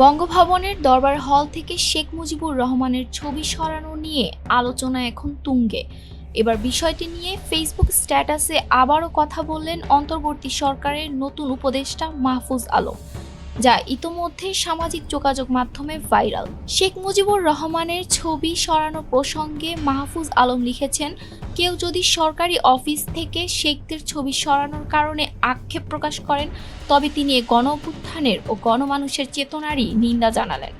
বঙ্গভবনের দরবার হল থেকে শেখ মুজিবুর রহমানের ছবি সরানো নিয়ে আলোচনা এখন তুঙ্গে। এবার বিষয়টি নিয়ে ফেসবুক স্ট্যাটাসে আবারও কথা বললেন অন্তর্বর্তী সরকারের নতুন উপদেষ্টা মাহফুজ আলম। যা ইতোমধ্যে সামাজিক যোগাযোগ মাধ্যমে ভাইরাল। শেখ মুজিবুর রহমানের ছবি সরানো প্রসঙ্গে মাহফুজ আলম লিখেছেন, কেউ যদি সরকারি অফিস থেকে শেখদের ছবি সরানোর কারণে আক্ষেপ প্রকাশ করেন, তবে তিনি গণ ও গণমানুষের চেতনারই নিন্দা জানালেন।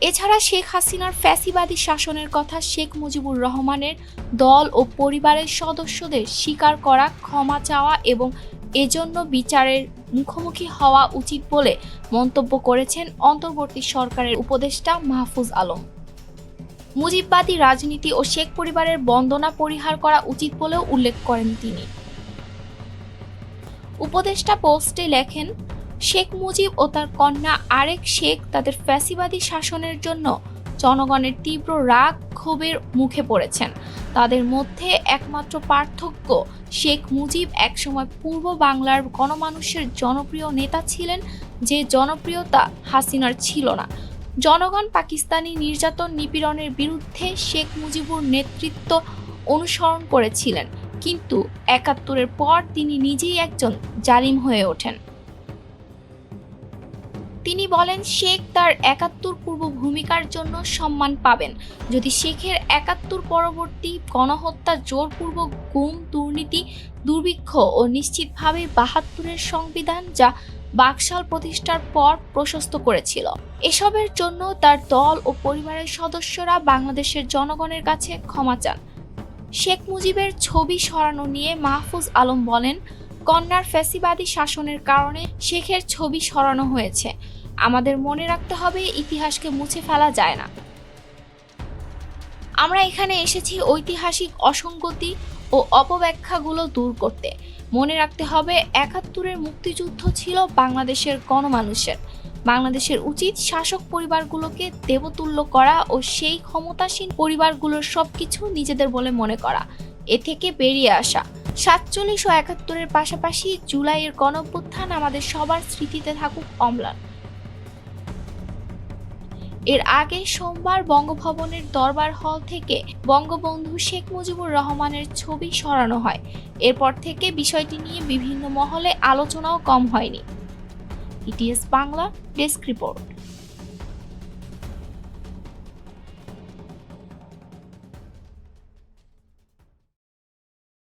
এছাড়া শেখ হাসিনার ফ্যাসিবাদী শাসনের কথা শেখ মুজিবুর রহমানের দল ও পরিবারের সদস্যদের স্বীকার করা, ক্ষমা চাওয়া এবং এজন্য বিচারের মুখোমুখি হওয়া উচিত বলে মন্তব্য করেছেন অন্তর্বর্তী সরকারের উপদেষ্টা মাহফুজ আলম। মুজিববাদী রাজনীতি ও শেখ পরিবারের বন্দনা পরিহার করা উচিত বলেও উল্লেখ করেন তিনি। উপদেষ্টা পোস্টে লেখেন, শেখ মুজিব ও তার কন্যা আরেক শেখ তাদের ফ্যাসিবাদী শাসনের জন্য জনগণের তীব্র রাগ ক্ষোভের মুখে পড়েছেন। তাদের মধ্যে একমাত্র পার্থক্য, শেখ মুজিব একসময় পূর্ব বাংলার গণমানুষের জনপ্রিয় নেতা ছিলেন, যে জনপ্রিয়তা হাসিনার ছিল না। জনগণ পাকিস্তানি নির্যাতন নিপীড়নের বিরুদ্ধে শেখ মুজিবুর নেতৃত্ব অনুসরণ করেছিলেন, কিন্তু একাত্তরের পর তিনি নিজেই একজন জালিম হয়ে ওঠেন। তিনি বলেন, শেখ তার একাত্তর পূর্ব ভূমিকার জন্য সম্মান পাবেন। যদি শেখের একাত্তর পরবর্তী গণহত্যা, জোরপূর্বক গুম, দুর্নীতি, দুর্ভিক্ষ ও নিশ্চিতভাবে বাহাত্তরের সংবিধান যা বাকশাল প্রতিষ্ঠার পর প্রশস্ত করেছিল, এসবের জন্য তার দল ও পরিবারের সদস্যরা বাংলাদেশের জনগণের কাছে ক্ষমা চান। শেখ মুজিবের ছবি সরানো নিয়ে মাহফুজ আলম বলেন, কন্যার ফ্যাসিবাদী শাসনের কারণে শেখের ছবি সরানো হয়েছে। আমাদের মনে রাখতে হবে ইতিহাসকে মুছে ফেলা যায় না। আমরা এখানে এসেছি ঐতিহাসিক অসঙ্গতি ও অপব্যাখ্যাগুলো দূর করতে। মনে রাখতে হবে একাত্তরের মুক্তিযুদ্ধ ছিল বাংলাদেশের গণমানুষের। বাংলাদেশের উচিত শাসক পরিবারগুলোকে দেবতুল্য করা ও সেই ক্ষমতাসীন পরিবারগুলোর সবকিছু নিজেদের বলে মনে করা। এ থেকে বেরিয়ে আসা। সাতচল্লিশ ও একাত্তরের পাশাপাশি জুলাইয়ের গণঅভ্যুত্থান আমাদের সবার স্মৃতিতে থাকুক অম্লান। এর আগে সোমবার বঙ্গভবনের দরবার হল থেকে বঙ্গবন্ধু শেখ মুজিবুর রহমানের ছবি সরানো হয়। এরপর থেকে বিষয়টি নিয়ে বিভিন্ন মহলে আলোচনাও কম হয়নি। ETS Bangla desk report